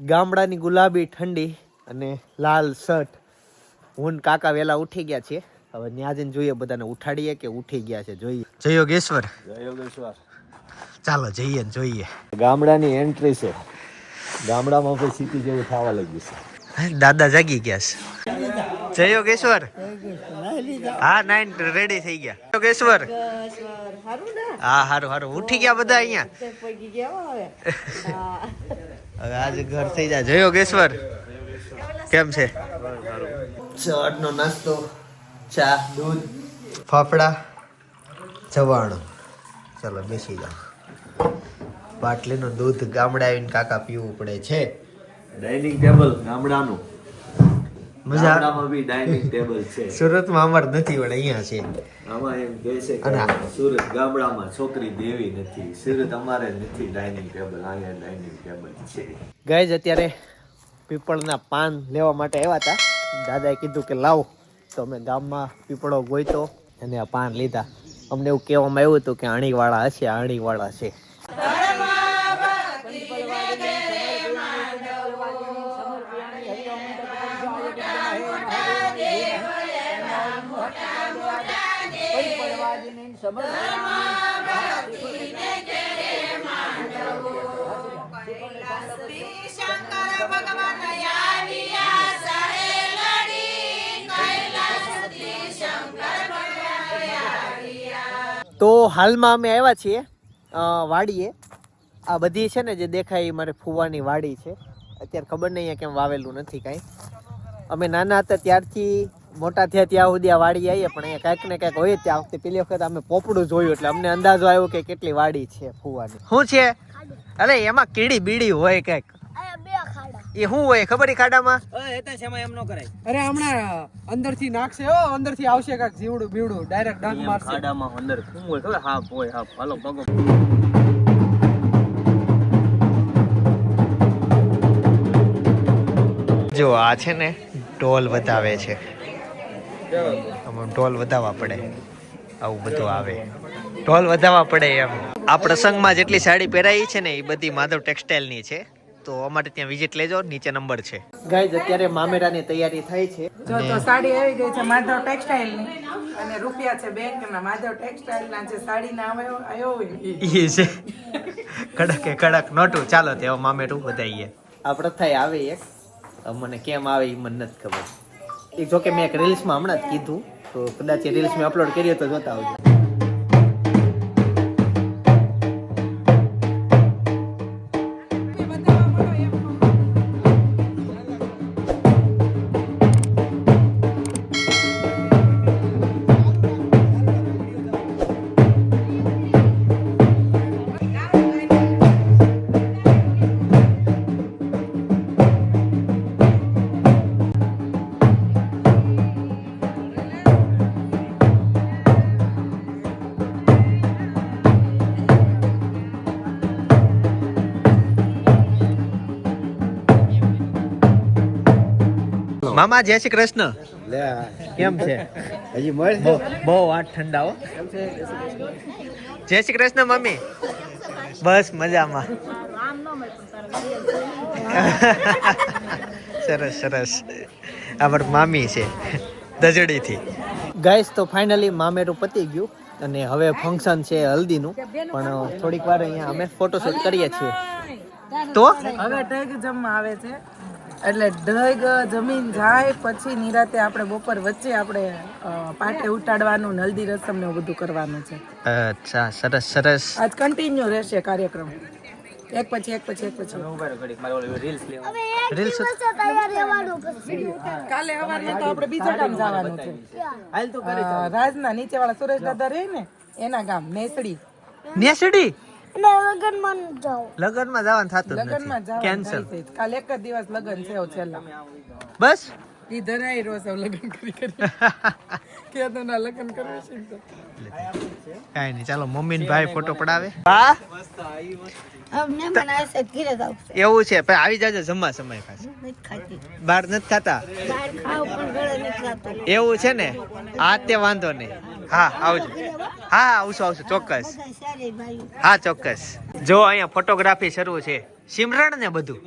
ગામડાની ગુલાબી ઠંડી અને લાલ શર્ટ. હું કાકા વેલા ઉઠી ગયા છે હવે ત્યાં જઈને જોઈએ બધાને ઉઠાડીએ કે ઉઠી ગયા છે જોઈએ. જય યોગેશ્વર. ચાલો જઈએ ને જોઈએ. ગામડાની એન્ટ્રી છે. ગામડામાં પછી સિટી જેવું થવા લાગ્યું છે. દાદા જાગી ગયા છે. જય યોગેશ્વર. હા નાઈન રેડી થઈ ગયા. યોગેશ્વર. હા હારું હારું. ઉઠી ગયા બધા અહીંયા. હવે આજે ઘર થઈ જાય. જય યોગેશ્વર. કેમ છે? સવારનો નાસ્તો ચા દૂધ ફાફડા જવાણું. ચલો બેસી જાઓ. બાટલીનું દૂધ ગામડે આવીને કાકા પીવું પડે છે. ડાઇનિંગ ટેબલ ગામડાનું. મજા બી ડાઇનિંગ ટેબલ છે. સુરતમાં અમાર નથી પણ અહીંયા છે. આમાં એમ કહે છે કે સુરત ગામડામાં છોકરી દેવી નથી. સુરત અમારે નથી ડાઇનિંગ ટેબલ અહીંયા ડાઇનિંગ ટેબલ છે. ગાઈઝ અત્યારે પીપળના પાન લેવા માટે આવ્યા હતા. દાદાએ કીધું કે લાવો. તો અમે ગામમાં પીપળો ગોઈતો અને આ પાન લીધા. અમને એવું કહેવામાં આવ્યું હતું કે આણીવાળા હશે આણીવાળા છે. તો હાલમાં અમે આવ્યા છીએ વાડીએ. આ બધી છે ને જે દેખાય એ મારે ફુવાની વાડી છે. અત્યારે ખબર નહીં અહીંયા કેમ વાવેલું નથી કાંઈ. અમે નાના હતા ત્યારથી મોટા થયા ત્યાં સુધી આ વાડી આવીએ પણ અહીંયા કાંઈક ને કાંઈક હોય ત્યાં વખતે પેલી વખત અમે પોપડું જોયું એટલે અમને અંદાજો આવ્યો કે કેટલી વાડી છે ફુવાની. શું છે? અરે એમાં કીડી બીડી હોય કંઈક. એ શું હોય ખબર ઈ ખાડામાં? અરે હમણાં અંદરથી નાખશે હો અંદરથી આવશે કાક જીવડું બીવડું ડાયરેક્ટ ડંક મારશે. ખાડામાં અંદર શું હોય ખબર? હાપ હોય હાપ. હાલો પગો જો આ છે ને ઢોલ વધાવે છે. ઢોલ વધાવવા પડે. આવું બધું આવે. ઢોલ વધાવવા પડે એમ. આ પ્રસંગમાં જેટલી સાડી પહેરાઈ છે ને એ બધી માધવ ટેક્સટાઇલની છે. તો અમારે ત્યાં વિઝિટ લેજો નીચે નંબર છે. ગાઈઝ અત્યારે મામેરાની તૈયારી થાય છે. જો તો સાડી આવી ગઈ છે માધવ ટેક્સટાઇલની અને રૂપિયા છે બેંક ના માધવ ટેક્સટાઇલ ના જે સાડી ના આવ્યો આવ્યો. એ. છે. કડકે કડક નોટું. ચાલો તે મામેરું વધાઈએ. આ પ્રથા આવે એક. મને કેમ આવે એ મને નથી ખબર. એ જોકે મેં એક રીલ્સમાં હમણાં જ કીધું, તો કદાચ એ રીલ્સ મેં અપલોડ કરીએ તો જોતા આવજો. મામા જય શ્રી કૃષ્ણ. કેમ છે? હજી મળે બહુ બહુ આઠ ઠંડા હો જય શ્રી કૃષ્ણ મમ્મી. બસ મજામાં. સરસ સરસ. આપણ મામી છે દજડીથી. ગાઈસ તો ફાઇનલી મામેરું પતી ગયું અને હવે ફંક્શન છે હલ્દીનું. પણ થોડીક વાર અહીંયા અમે ફોટોશૂટ કરીએ છીએ. તો? હવે ટેગ જમવા આવે છે. એટલે ઢગ જમીન જાય પછી નિરાતે આપણે બપોર વચ્ચે આપણે પાટે ઉટાડવાનું ને હલ્દી રસમ ને એવું બધું કરવાનું છે. અચ્છા સરસ સરસ. આજ કન્ટિન્યુ રહેશે કાર્યક્રમ. એક પછી એક પછી એક પછી. રીલ્સ કાલે સવારમાં તો આપણે બીજા ગામ જવાનું છે. અ, રાજના નીચે વાળા સુરેશ દાદા રહે ને એના ગામ નેસડી. નેસડી? લગનમાં જવાનું થતું લગનમાં લગ્નમાં કેન્સલ. કાલે એક જ દિવસ લગન છે છેલ્લા. બસ? ઈ ધરાઈ રહ્યો લગન કરી કરી. કે તો ના લગન કરવું છે તો. કાઈ નહીં ચાલો મમ્મી ને ભાઈ ફોટો પડાવે. હા એવું છે પણ આવી જાજો જમવા સમય પાસે બહાર નથી ખાતા? એવું છે ને? આ તે વાંધો નહીં. હા આવજો. હા આવશું આવશું ચોક્કસ. હા ચોક્કસ. જો અહીંયા ફોટોગ્રાફી શરૂ છે. સિમરણ ને બધું.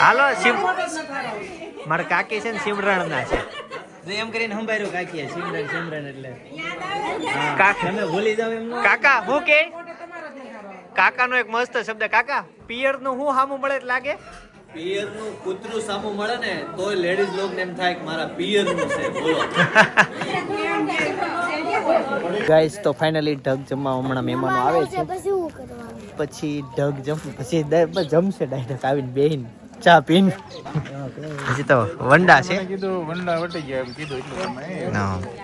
હાલ મારા કાકી છે ને સિમરણ ના છે એમ કરીને સંભાળ્યું કાકી સિમરણ સિમરણ એટલે. કાકા. હું કે? કાકાનો એક મસ્ત શબ્દ કાકા પિયરનું હું હામું મળે લાગે? પિયરનું કૂતરું સામું મળે ને તો લેડીઝ લોક એમ થાય કે મારા પિયરનું છે બોલો. ગાઈસ તો ફાઇનલી ઢગ જમવા હમણાં મહેમાનો આવે છે. પછી ઢગ જમ પછી જમશે ડાયરેક્ટ આવીને બેહીને ચા પીને. પછી તો વંડા છે.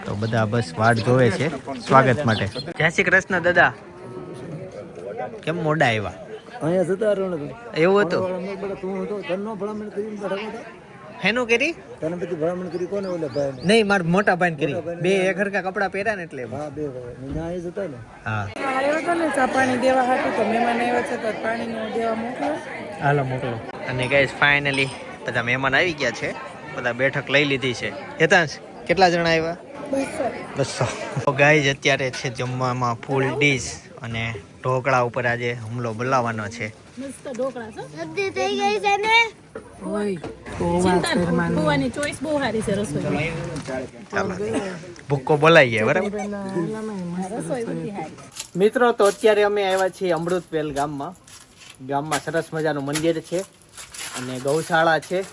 તો બધા બસ વાટ જોવે છે. સ્વાગત માટે. જય શ્રી કૃષ્ણ દાદા. કેમ મોડા આવ્યા? અહીંયા જતા ને એવું હતું? તું હતો તનનો ભલામણ કરી બેઠા હતા હેનું કરી? તને પછી ભલામણ કરી કોને ઓલે ભાઈ નહીં માર મોટા ભાઈ કરી. બે એક હરકા કપડા પહેર્યા ને એટલે હા બે ભાઈ. ના એ જતા ને. હા. આવ્યો તો ને ચા પાણી દેવા હાટું તો મહેમાન આવ્યા છે તો પાણીનું દેવા મોકલો. હાલો મોકલો. અને ગાઈસ ફાઇનલી બધા મહેમાન આવી ગયા છે. બધા બેઠક લઈ લીધી છે. હેતાંશ કેટલા જણા આવ્યા? બસો. તો ગાઈઝ અત્યારે છે જમવામાં ફૂલ ડીશ અને ઢોકળા ઉપર આજે હુમલો બોલાવવાનો છે. હોય તો વાત શેરમાની. ભુવાની ચોઈસ છે બરાબર? મિત્રો તો અત્યારે અમે આવ્યા છીએ અમૃતપેલ ગામમાં. ગામમાં સરસ મજાનું મંદિર છે અને ગૌશાળા છે.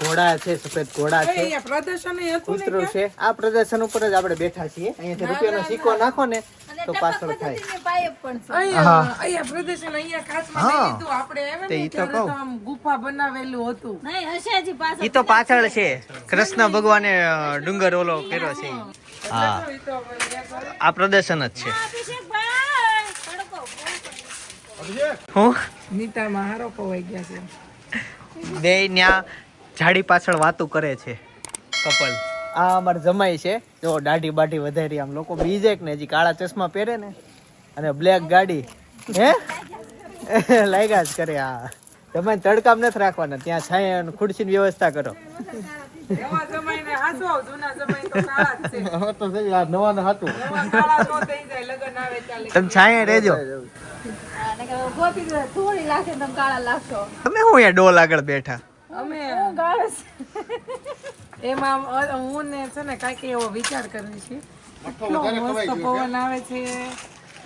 ઘોડા છે સફેદ ઘોડા છે. પ્રદર્શન કૂતરું છે. આ પ્રદર્શન ઉપર જ આપણે બેઠા છીએ. અહીંયાથી રૂપિયાનો સિક્કો નાખો ને તો પાછળ થાય. ઈ તો પાછળ ઈ તો પાછળ છે. કૃષ્ણ ભગવાને ડુંગર ઓલો કર્યો છે. હા. આ પ્રદર્શન જ છે. હું નીતામાં હારો પવાઈ ગયા છે. બે ન્યા ઝાડી પાછળ વાતું કરે છે. કપલ. આ અમાર જમાઈ છે. જો દાઢી બાઢી વધારી આમ લોકો બીજે ને હજી કાળા ચશ્મા પહેરે ને. અને બ્લેક ગાડી. હે? લાગ્યા જ કરે આ. જમાઈ તડકામ નથી રાખવાના. ત્યાં છાંય અને ખુરશીની વ્યવસ્થા કરો. નવા જમાઈને હાચવો, જૂના જમાઈ તો કાળા જ છે. હવે તો થઈ ગયા નવા નવા કાળા નો થઈ જાય લગ્ન આવે ચાલે તમે છાંયે રહેજો. ગોપી થોડી લાગે તમે તમે હું અહીંયા ડોલ આગળ બેઠા? અમે એમાં હું ને છે ને કાંઈક એવો વિચાર કરું છું. એટલો મસ્ત પવન આવે છે.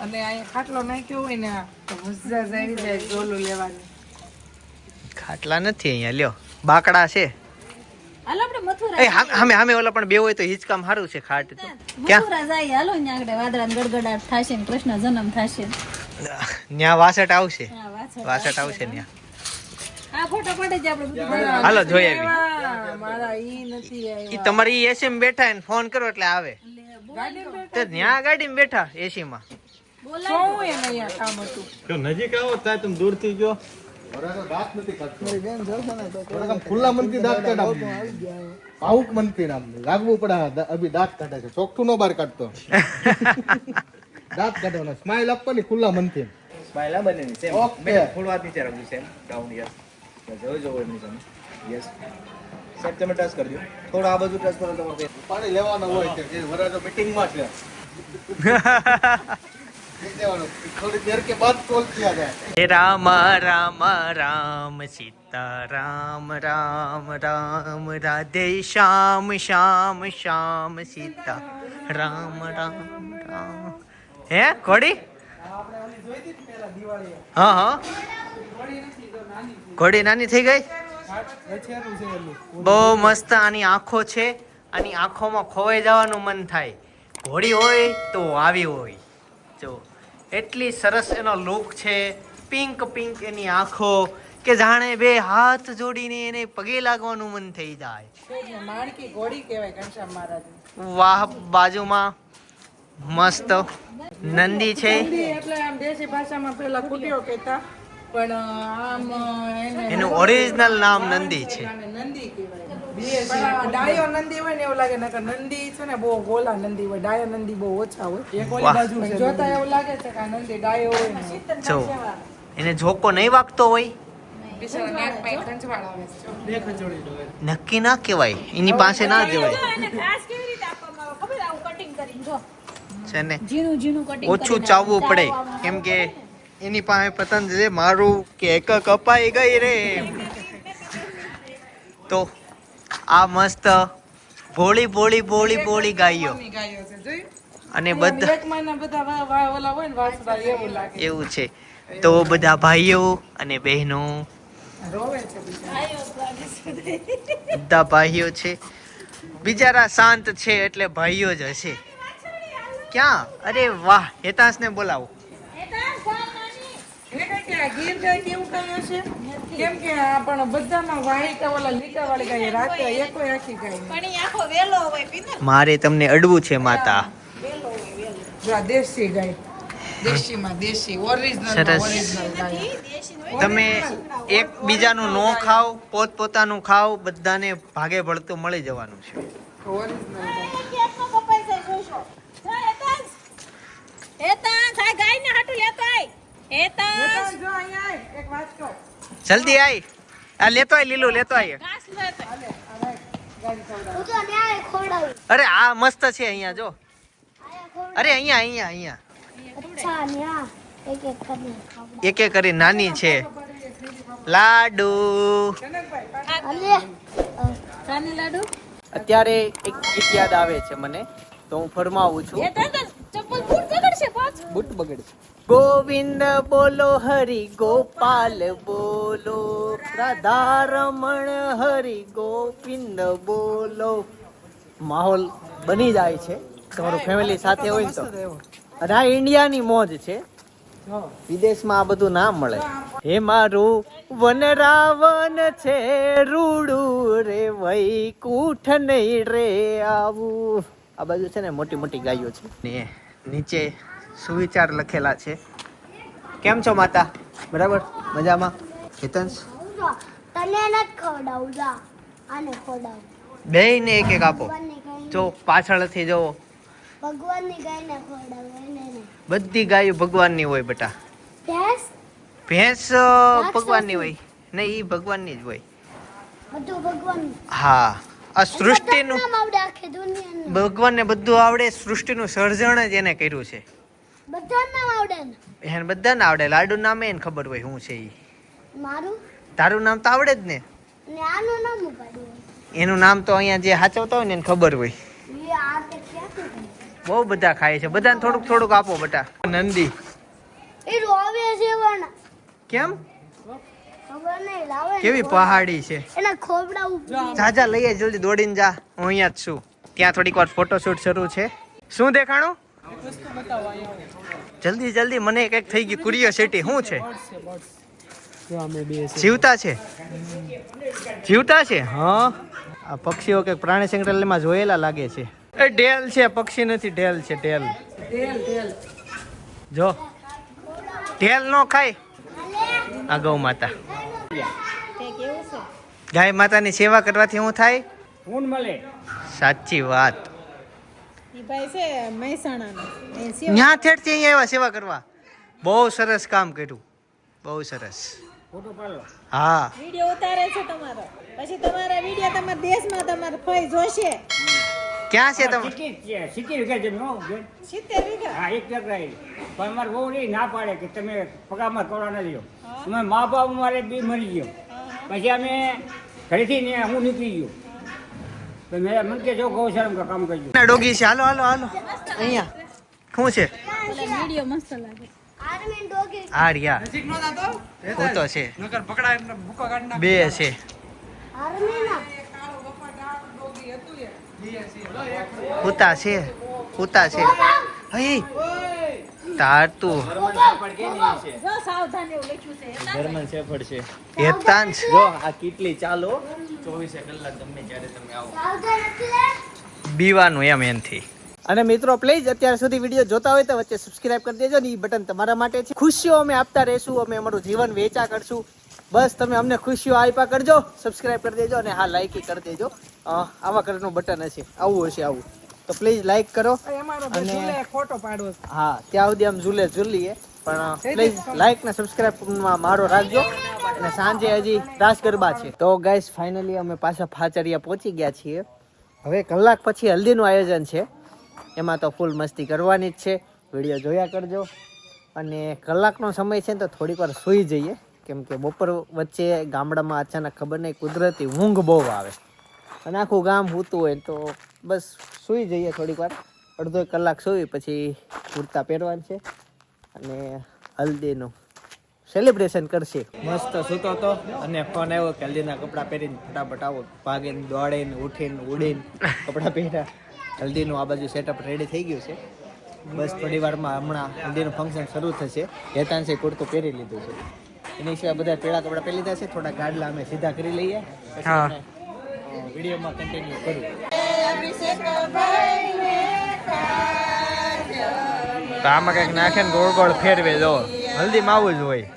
અને અહીંયા ખાટલો નાખ્યો હોય ને તો મજા જ જાય ડોલું લેવાની. ખાટલા નથી અહીંયા લ્યો. બાકડા છે. હાલો આપણે મથુરા એ હામે હામે હામે ઓલા પણ બે હોય તો હિચકામ સારું છે ખાટ તો. મથુરા જાય હાલો ને આગળ વાદળા ગડગડાટ થશે ને કૃષ્ણ જન્મ થશે. ન્યા વાસટ આવશે. હા વાસટ આવશે ન્યા આ ફોટો પડે જ આપણે બધું હાલો જોઈ આવી. આ, મારા ઈ નથી ઈ આવ્યા તમારી એસી માં બેઠા ફોન કરો એટલે આવે. તે. ત્યાં ગાડીમાં બેઠા એસી માં. શું એને અહીંયા કામ હતું. નજીક આવો ત્યાં તમે દૂરથી જો દાંત નથી કાઢતો ખુલ્લા મનથી દાંત કાઢા ભાવુક મનથી નામ લાગવું પડે અભી દાંત કાઢે છે. ચોખ્ઠું નો બહાર કાઢતો. દાંત કાઢવાના. સ્માઈલ આપવાની ખુલ્લા મનથી. સ્માઈલ બને સેમ ઓકે. થોડું હાથ નીચે સેમ ડાઉન યસ. જો જવું એમની સામે. યસ સાહેબ તમે ટચ કરજો. થોડું આ બાજુ ટચ કરો તમારે પાણી લેવાનો હોય છે. જે વરાજો મીટિંગમાં છે કે રામ રામ રામ સીતા રામ રામ રામ રાધે શ્યામ શ્યામ શ્યામ સીતા રામ રામ. રામ હે ઘોડી? હા હા. ઘોડી નાની થઈ ગઈ? બહુ મસ્ત આની આંખો છે. આની આંખોમાં ખોવાઈ જવાનું મન થાય. ઘોડી હોય તો આવી હોય. જો એટલી સરસ એનો લુક છે. પિંક પિંક એની આંખો. કે જાણે બે હાથ જોડીને એને પગે લાગવાનું મન થઈ જાય. વાહ બાજુમાં મસ્ત. નંદી છે. એટલે આમ દેશી ભાષામાં પેલા કુટીઓ કહેતા. પણ આમ એનું ઓરિજિનલ નામ નંદી છે. નંદી કહેવાય. ડાયો નંદી હોય ને એવું લાગે નકર નંદી છે ને બહુ ગોલા નંદી હોય ડાયો નંદી બહુ ઓછા હોય. વાહ. પણ જોતા એવું લાગે છે કે નંદી ડાયો હોય જો એને જોકો નહીં વાગતો હોય? નક્કી ના કહેવાય. એની પાસે ના જવાય. એને ઘાસ કેવી રીતે આપવામાં આવે? ખબર કરીને જો. છે ને? ઓછું ચાવવું પડે. કેમ કે એની પાસે પતંગ છે મારું કેક કપાઈ ગઈ રે. તો આ મસ્ત ભોળી ભોળી ભોળી ભોળી ગાયો. અને બધા એવું છે. તો બધા ભાઈઓ અને બહેનો. બધા ભાઈઓ છે. બિચારા શાંત છે એટલે ભાઈઓ જ હશે. ક્યાં? અરે વાહ હેતાંશને બોલાવો એને કઈ કે આ ગીર ગાય કેવું કઈ હશે કેમ કે પણ બધામાં વાહિકા ઓલા લીટા વાળી રાતે એકો આખી ગાય. પણ આખો વેલો હોય મારે તમને અડવું છે માતા. જો આ દેશી ગાય. દેશીમાં દેશી ઓરિજિનલ ઓરિજિનલ ગાય. તમે એક બીજાનું નો ખાવ પોત પોતાનું ખાવ બધાને ભાગે ભળતું મળી જવાનું છે. ઓરિજિનલ ગાય. હાટુ લેતો આય. હેતાંશ જો અહીંયા એક વાત કહું. જલ્દી આય. આ લેતો આય લીલું લેતો આય. ઘાસ લેતો આય. ગાડી ખવડાવ. અરે આ મસ્ત છે અહીંયા જો. અરે અહીંયા અહીંયા અહીંયા. એક એક કરી નાની છે. લાડુ. અત્યારે એક ગીત યાદ આવે છે મને તો હું ફરમાવું છું. બગડશે બુટ બગડે ગોવિંદ બોલો હરિ ગોપાલ બોલો રાધા રમણ હરિ ગોવિંદ બોલો. માહોલ બની જાય છે. તમારું ફેમિલી સાથે હોય ને તો. અને આ ઇન્ડિયાની મોજ છે. વિદેશમાં આ બધું ના મળે. હે મારું વન રાવણ છે રૂડું રે વઈ કૂઠ નહીં રે આવું. આ બાજુ છે ને મોટી મોટી ગાયો છે. ને નીચે સુવિચાર લખેલા છે. કેમ છો માતા? બરાબર? મજામાં? હેતંશ તને નથી ખવડાવું જા. આને ખવડાવું. બે ને એક એક આપો. જો પાછળથી જો ભગવાનની ગાયને ખવડાવું એને બધી ગાયો ભગવાનની હોય બેટા. ભેંસ? ભેંસ ભગવાનની હોય. નહીં ઈ ભગવાનની જ હોય. બધું ભગવાન હા. આ સૃષ્ટિનું ભગવાનને બધું આવડે. સૃષ્ટિનું સર્જન જ એને કર્યું છે. બધા નામ આવડે ને એને બધાને આવડે લાડુ નામે એને ખબર હોય શું છે ઈ. મારું? તારું નામ તો આવડે જ ને. ને આનું નામ ઉપાડ્યું એનું નામ તો અહીંયા જે સાચવતા હોય ને એને ખબર હોય? બહુ બધા ખાય છે. બધાને થોડુંક થોડુંક આપો બટા. નંદી. એ રોવે છે પણ કેમ? ખબર નહીં લાવે ને કેવી પહાડી છે? એના ખોબડા ઉપર. જા. જા લઈએ જલ્દી દોડીને જા. હું અહીંયા જ છું. ત્યાં થોડીક વાર ફોટોશૂટ શરૂ છે. શું દેખાણું? જલ્દી જલ્દી મને કંઈક થઈ ગયું ક્યુરિયોસિટી શું છે? જીવતા છે? જીવતા છે? હા. આ પક્ષીઓ કે પ્રાણી સંગ્રહાલયમાં જોયેલા લાગે છે. એ ઢેલ છે પક્ષી નથી ઢેલ છે ઢેલ. જો. ઢેલ નો ખાય. આ ગૌ માતા. ગાય માતાની સેવા કરવાથી શું થાય? મળે. સાચી વાત. ઈ ભાઈ છે મહેસાણાનો. ન્યા થેડથી અહીંયા આવ્યા સેવા કરવા. બહુ સરસ કામ કર્યું. બહુ સરસ. ફોટો પાડો. હા. વીડિયો ઉતારે છે તમારો. પછી તમારા વીડિયો તમારા દેશમાં તમારે ફઈ જોશે. ક્યાં છે તમે સિત્તેર વીઘા જમીન હું સિત્તેર વીઘા? હા એક ટકા રહી પણ મારે બહુ નહીં ના પાડે કે તમે પગારમાં કરવા ના લ્યો. અમે મા બાપ મારે બી મરી ગયો. પછી અમે ઘરેથી ને હું નીકળી ગયો. ડોગી છે. હાલો હાલો હાલો. અહીંયા. શું છે? વીડિયો મસ્ત લાગે. આ રહ્યા. નજીક નો જાતો ફોટો છે. નકર પકડાય એટલે ભૂકા કાઢી નાખે. બે છે. આર્મી ના. કાળું બફાટાવાળું ડોગી હતું એ. લીએ છીએ. લો એક કૂતા છે. કૂતા છે. હઈ. તાર તું જો સાવધાન એવું લખ્યું છે. હેતાંશ. જર્મન શેફર્ડ છે. હેતાંશ જો આ કેટલી ચાલો. ચોવીસે કલાક ગમે ત્યારે તમે આવો. સાવધાન નથી લે. બીવાનું એમ એનથી. અને મિત્રો પ્લીઝ અત્યાર સુધી વીડિયો જોતા હોય તો વચ્ચે સબસ્ક્રાઇબ કરી દેજો ને એ બટન તમારા માટે છે. ખુશીઓ અમે આપતા રહેશું અમે અમારું જીવન વેચા કરશું. બસ તમે અમને ખુશીઓ આપ્યા કરજો સબસ્ક્રાઇબ કરી દેજો અને હા લાઇક કરી દેજો. આવા કલરનું બટન હશે આવું હશે આવું. તો પ્લીઝ લાઇક કરો અને- ખોટો પાડો હા ત્યાં સુધી આમ ઝૂલે ઝૂલીએ. પણ પ્લીઝ લાઈક ને સબસ્ક્રાઇબ મારો રાખજો. અને સાંજે હજી રાસ ગરબા છે. તો ગાઈસ ફાઇનલી અમે પાછા ફાચરિયા પહોંચી ગયા છીએ. હવે કલાક પછી હલ્દીનું આયોજન છે. એમાં તો ફૂલ મસ્તી કરવાની જ છે. વીડિયો જોયા કરજો. અને કલાકનો સમય છે ને તો થોડીક વાર સૂઈ જઈએ. કેમ કે બપોર વચ્ચે ગામડામાં અચાનક ખબર નહીં કુદરતી ઊંઘ બહુ આવે. અને આખું ગામ સૂતું હોય તો બસ સૂઈ જઈએ થોડીક વાર. અડધો કલાક સૂઈ પછી કુર્તા પહેરવાનું છે. અને હલ્દીનું સેલિબ્રેશન કરશે. મસ્ત સૂતો હતો અને ફોન આવ્યો કે હલ્દીના કપડાં પહેરીને ફટાફટ આવો. ભાગીને દોડીને ઉઠીને ઉડીને કપડાં પહેર્યા. હલ્દીનું આ બાજુ સેટઅપ રેડી થઈ ગયું છે. બસ થોડી વારમાં હમણાં હલ્દીનું ફંક્શન શરૂ થશે. હેતાંશે કુર્તું પહેરી લીધું છે. એની સિવાય બધા પીળા કપડાં પહેરી લીધા છે. થોડા ગાડલા અમે સીધા કરી લઈએ. વિડીયોમાં કન્ટિન્યુ કરું. તો આમાં કંઈક નાખે ને ગોળ ગોળ ફેરવે, જો. હલ્દી માં આવું જ હોય.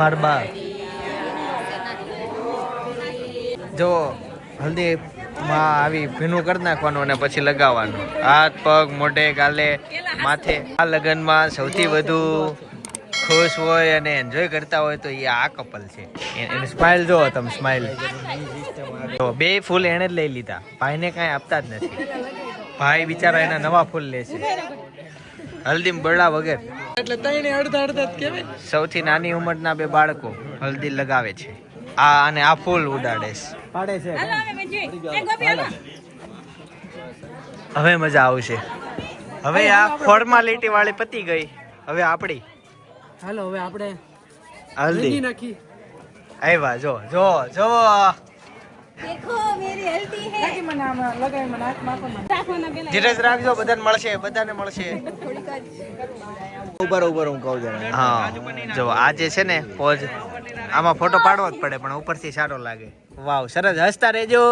મારબા જો હલ્દી માં આવી ભીનું કરી નાખવાનું અને પછી લગાવવાનું. હાથ, પગ, મોઢે, ગાલે, માથે. આ લગ્નમાં સૌથી વધુ ખુશ હોય અને એન્જોય કરતા હોય તો એ આ કપલ છે. એને એની સ્માઇલ જો તમે સ્માઇલ તો બે ફૂલ એણે જ લઈ લીધા. ભાઈને કાંઈ આપતા જ નથી. ભાઈ બિચારા એના નવા ફૂલ લે છે. હલ્દી બળા વગર. એટલે તઈને અડધા અડધા જ કહેવાય. સૌથી નાની ઉંમરના બે બાળકો હલ્દી લગાવે છે. આ અને આ ફૂલ ઉડાડે છે. પાડે છે. હવે મજા આવશે. હવે આ ફોર્માલિટી વાળી પતી ગઈ. હવે આપણી. હાલો હવે આપણે હલ્દી. નાખી. આવ્યા જો જો જો. ધીરજ રાખજો બધાને મળશે બધાને મળશે. ઉપર ઉપર હું કહું જરા. હા જો આજે છે ને પોઝ આમાં ફોટો પાડવો જ પડે પણ ઉપરથી સારો લાગે. વાવ સરસ હસતા રહેજો.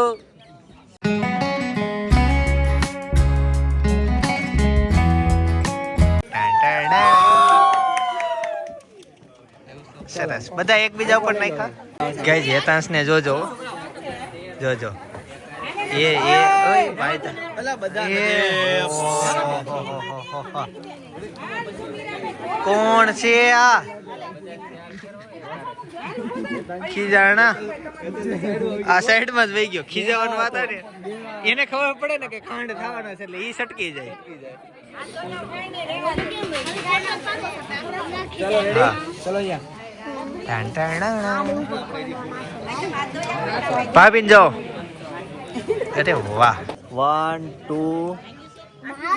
સરસ. બધા એકબીજા ઉપર નાખ્યા? ગાઈઝ હેતાંશ ને જોજો. જોજો. એ એ ઓય ભાઈ તા- એ કોણ છે આ? ખીજાણા? આ સાઈડમાં જ વહી ગયો. ખીજાવાનું વાત આવે ને? એને ખબર પડે ને કે કાંડ થવાનો છે એટલે ઈ સટકી જાય. ચલો ટાણાણા. ભાભીન જો અરે વાહ. વન ટુ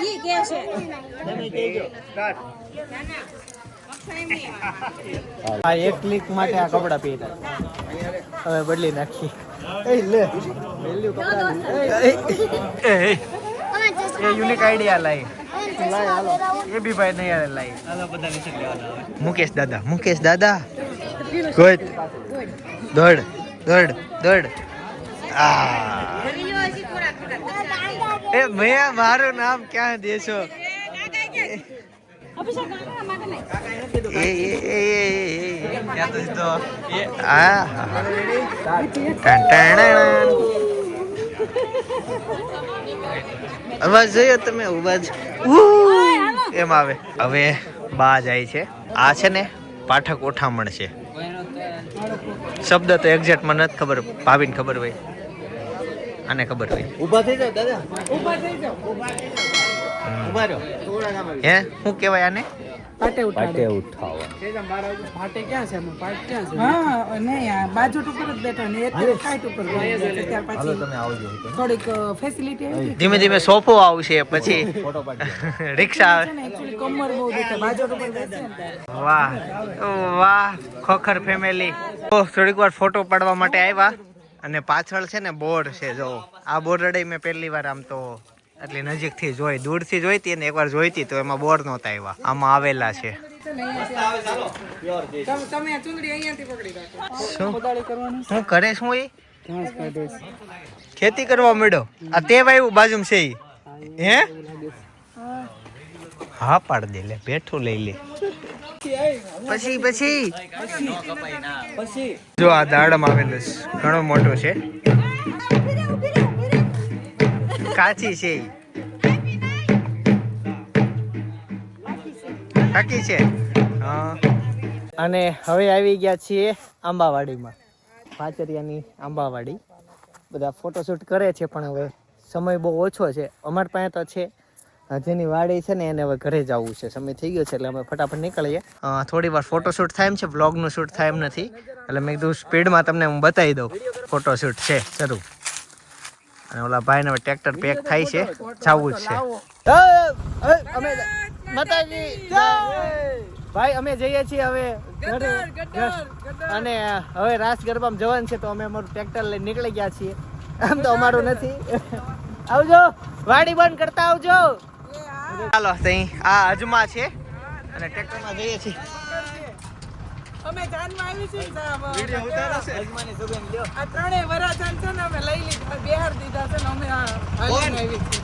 ઈ કે છે. આ એક ક્લિક માટે આ કપડા પહેર્યા. હવે બદલી નાખી. એ લે એ, એ, યુનિક આઈડિયા લાઈ. એ બી ભાઈ નહીં લાઈ. મુકેશ દાદા મુકેશ દાદા. ગુડ દોડ દોડ દોડ. આ. એ મેં મારું નામ ક્યાં દેશો? ટન ટણ અવાજ જોયો તમે અવાજ. એમ આવે. હવે બા જાય છે. આ છે ને પાઠક ઓઠામણ છે. શબ્દ તો એક્ઝેક્ટ મને નથી ખબર ભાવીને ખબર હોય. આને ખબર હોય. ઊભા થઈ જાવ દાદા. ઊભા થઈ જાવ ઊભા રહ્યો હે? શું કહેવાય આને? પાટે પાટે ઉઠાવો પાટે ક્યાં છે? પાટ ક્યાં છે? હા નહીં આ બાજુ ઉપર જ બેઠા ને એક સાઈડ ઉપર ત્યાર પછી તમે આવજો થોડીક ફેસિલિટી આવી ધીમે ધીમે સોફો આવશે પછી રિક્ષા આવે એક્ચ્યુઅલી કમર બહુ દુખે. બાજુ ઉપર બેસે વાહ વાહ ખોખર ફેમિલી થોડીક વાર ફોટો પાડવા માટે આવ્યા. અને પાછળ છે ને બોર્ડ છે જો. આ બોર્ડ મેં પહેલી વાર આમ તો એટલી નજીકથી જોઈ, દૂરથી જોઈતી ને એકવાર જોઈતી તો એમાં બોર નહોતા આવ્યા. આમાં આવેલા છે. શું કરે શું એ ખેતી કરવા મળ્યો આ તે વાયું બાજુમાં છે હે? હા, પાડ દે, લે, બેઠું લઈ લે. પછી પછી. જો આ દાડમ આવેલું ઘણો મોટો છે. કાચી છે. કાકી છે? અને હવે આવી ગયા છીએ આંબાવાડીમાં. પાચરિયાની આંબાવાડી. બધા ફોટોશૂટ કરે છે પણ હવે સમય બહુ ઓછો છે. અમારી પાસે તો છે. જેની વાડી છે ને એને હવે ઘરે જવું છે. સમય થઈ ગયો છે એટલે અમે ફટાફટ નીકળીએ. થોડી વાર ફોટોશૂટ થાય એમ છે બ્લોગનું શૂટ થાય એમ નથી. એટલે મેં કીધું સ્પીડમાં તમને હું બતાવી દઉં. ફોટોશૂટ છે શરૂ. અને ઓલા ભાઈને હવે ટ્રેક્ટર પેક થાય છે. જવું જ છે. અમે માતાજી ભાઈ અમે જઈએ છીએ હવે અને હવે રાસ ગરબામાં જવાનું છે તો અમે અમારું ટ્રેક્ટર લઈને નીકળી ગયા છીએ. આમ તો અમારું નથી. આવજો વાડી બંધ કરતા આવજો. ચાલો તઈ આ અજમા છે. અને ટ્રેક્ટરમાં જઈએ છીએ. અમે જાનમાં આવી છે વીડિયો ઉતારો છે. અજમાની સુગંધ લ્યો. આ ત્રણેય વરાજાન છે ને અમે લઈ લીધા. બિહાર દીધા છે ને અમે આ હાલીને આવી છે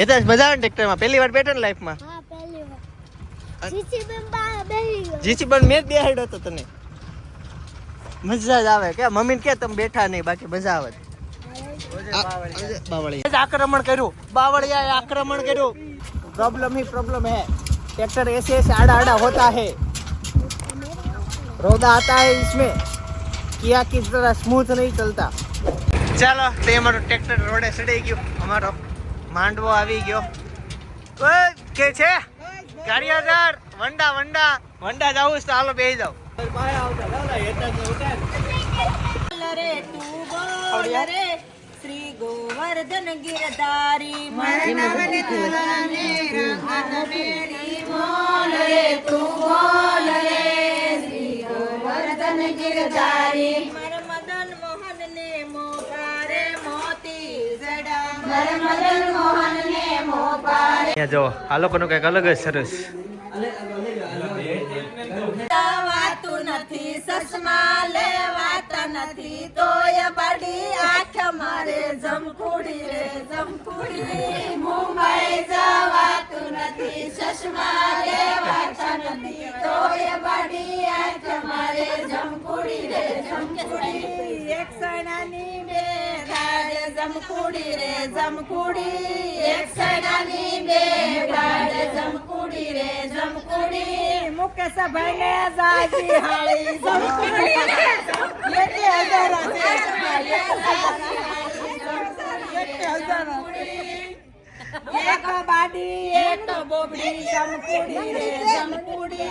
હેતાશ મજા આવે ટ્રેક્ટરમાં. પહેલી વાર બેઠો ને લાઈફમાં. હા પહેલી વાર. જીસી બેન બા બેહી જીસી બેન મેં બેહાડ્યો તો તને. મજા જ આવે. કે મમ્મી કે તમે બેઠા નહીં બાકી મજા આવે. આક્રમણ કર્યું. બાવળિયાએ આક્રમણ કર્યું. પ્રોબ્લેમ હી પ્રોબ્લેમ હે. ટ્રેક્ટર એસે આડા આડા હોતા હે. रौदा आता है इसमें किया की तरह स्मूथ नहीं चलता ચાલો તે અમારું ટ્રેક્ટર રોડે સડી ગયું અમારો માંડવો આવી ગયો ઓય, કે છે ગાડિયાદાર વંડા વંડા વંડા જાવું છે તો હાલો બેસી જાવ રે તું બોલ રે શ્રી ગોવર્ધન ગિરધારી બોલ રે તું બોલ રે શ્રી ગિરધારી મર મદન મોહન ને મોકારે મોતી જડા મર મદન મોહન ને મોકારે જો આ લોકોનું કંઈક અલગ જ સરસ. વાતું નથી, સસમા લેવાતા નથી. તોય બાડી આંખ મારે જમકુડી રે જમકુડી મુંબઈ જવાતું નથી, સસમા લેવાતા નથી. તોય બાડી આંખ મારે જમકુડી રે જમકુડી એક સણાની બે ગાડ જમખુડી રે જમકુડી એક સણાની બે ગાડ જમખુડી રે જમખુડી મુકેશ ભાઈ ને જાજી હાળી જમખુડી એકે હજાર એક બાડી એક બોબડી જમકુડી રે જમકુડી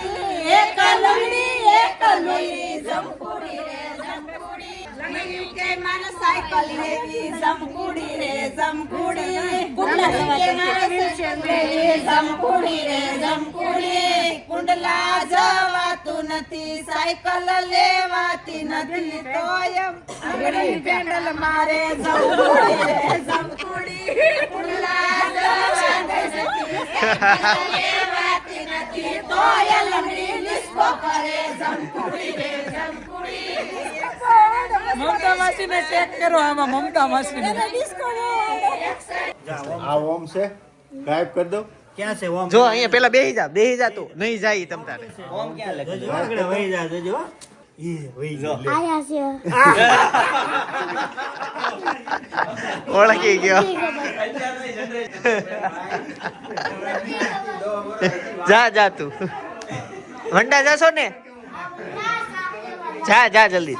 એક લંગડી એક લુલી જમકુડી રે જમકુડી લંગડી કે માન સાયકલ લેવી જમકુડી રે જમકુડી કુંડલા કે માન વ્હીલચેર લેવી જમકુડી રે જમકુડી કુંડલા જવાતું નથી સાયકલ લેવાતી નથી તોય આગળી પેન્ડલ મારે જમકુડી રે જમકુડી મમતા માસીને ટેગ કરો આમાં મમતા માસીને. આ ઓમ છે? ગાયબ કરી દો જો અહીંયા પેલા બેહી જા બેહી જા તું. નહીં જાય તમ તારે. આયા છે. ઓળખી ગયો. જા જા તું. વંડા જાશો ને? જા જા જલ્દી.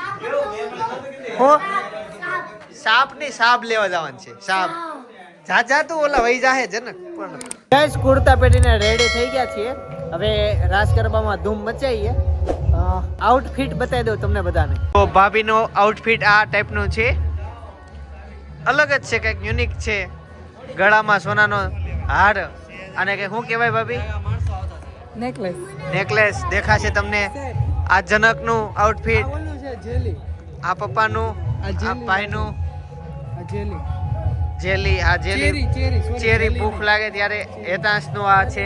હું. સાપની સાપ લેવા જવાનું છે સાપ. જા જા તું ઓલા વહી જાહે જનક. પણ ગેસ કુર્તા પહેરીને રેડી થઈ ગયા છીએ. હવે રાસ ગરબામાં ધૂમ મચાઈએ. આઉટફિટ બતાવી દઉં તમને બધાને. તો ભાભીનો આઉટફિટ આ ટાઈપનું છે. અલગ જ છે કંઈક યુનિક છે. ગળામાં સોનાનો હાર અને કે શું કહેવાય ભાભી? નેકલેસ નેકલેસ દેખાશે તમને. આ જનકનું આઉટફિટ ઓલું છે જેલી. આ પપ્પાનું આ ભાઈનું. જેલી. જેલી આ જેલી. ચેરી ભૂખ લાગે ત્યારે હેતાંશનું આ છે.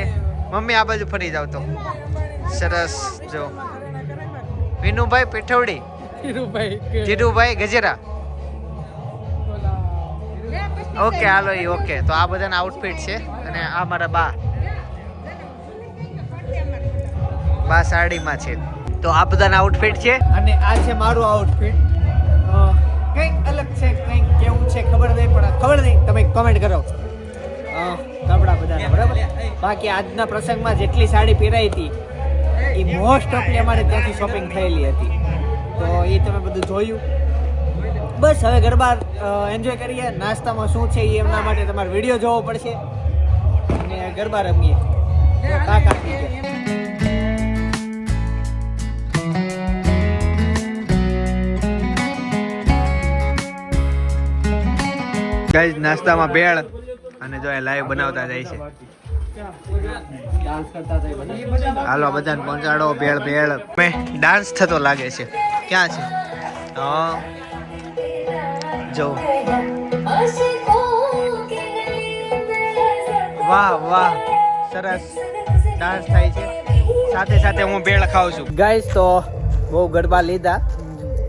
મમ્મી આ બાજુ ફરી જાવ તો. સરસ જો. વિનુભાઈ પીઠવડી. ધીરુભાઈ ગજેરા. ઓકે હાલો ઈ ઓકે. તો આ બધાના આઉટફિટ છે અને આ મારા બા. બા સાડીમાં છે. તો આ બધાના આઉટફિટ છે. અને આ છે મારું આઉટફિટ કંઈક અલગ છે, કંઈક કેવું છે, ખબર નહીં, પણ ખબર નહીં, તમે કમેન્ટ કરો. કપડા બધાના, બરાબર? બાકી આજના પ્રસંગમાં જેટલી સાડી પહેરાઈ હતી, એ મોસ્ટ ઓફલી અમારે ત્યાંથી શોપિંગ થયેલી હતી. તો એ તમે બધું જોયું. બસ, હવે ગરબા એન્જોય કરીએ. નાસ્તામાં શું છે એ એમના માટે તમારે વીડિયો જોવો પડશે. અને ગરબા રમીએ. કાકા ગાઈઝ, નાસ્તામાં ભેળ અને જો એ લાઈવ બનાવતા જાય છે. હાલો, બધાને પહોંચાડો, ભેળ ભેળ. મેં ડાન્સ થતો લાગે છે. ક્યાં છે? હા. જો. વાહ વાહ. સરસ. ડાન્સ થાય છે. સાથે સાથે હું ભેળ ખાઉં છું. ગાઈસ તો બહુ ગરબા લીધા.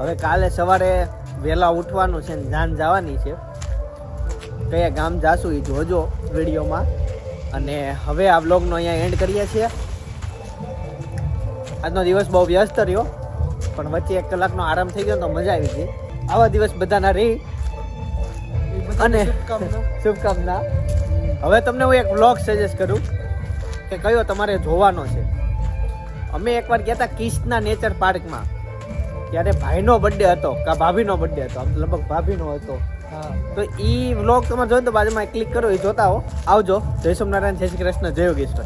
હવે કાલે સવારે વહેલા ઉઠવાનું છે ને જાન જવાની છે. કયા ગામ જાશું એ જોજો વિડીયોમાં. અને હવે આ બ્લોગનો અહીંયા એન્ડ કરીએ છીએ. આજનો દિવસ બહુ વ્યસ્ત રહ્યો પણ વચ્ચે એક કલાકનો આરામ થઈ ગયો તો મજા આવી ગઈ. આવા દિવસ બધાના રહી. અને શુભકામના. હવે તમને હું એક બ્લોગ સજેસ્ટ કરું કે કયો તમારે જોવાનો છે. અમે એકવાર ગયા હતા કિસ્ટના નેચર પાર્કમાં. ત્યારે ભાઈનો બર્થડે હતો કા ભાભીનો બર્થડે હતો આમ લગભગ ભાભીનો હતો. તો એ વ્લોગ તમારે જોયો તો બાજુમાં ક્લિક કરો એ જોતા હો આવજો. જય સોમનારાયણ, જય શ્રી કૃષ્ણ, જય યોગેશ્વર.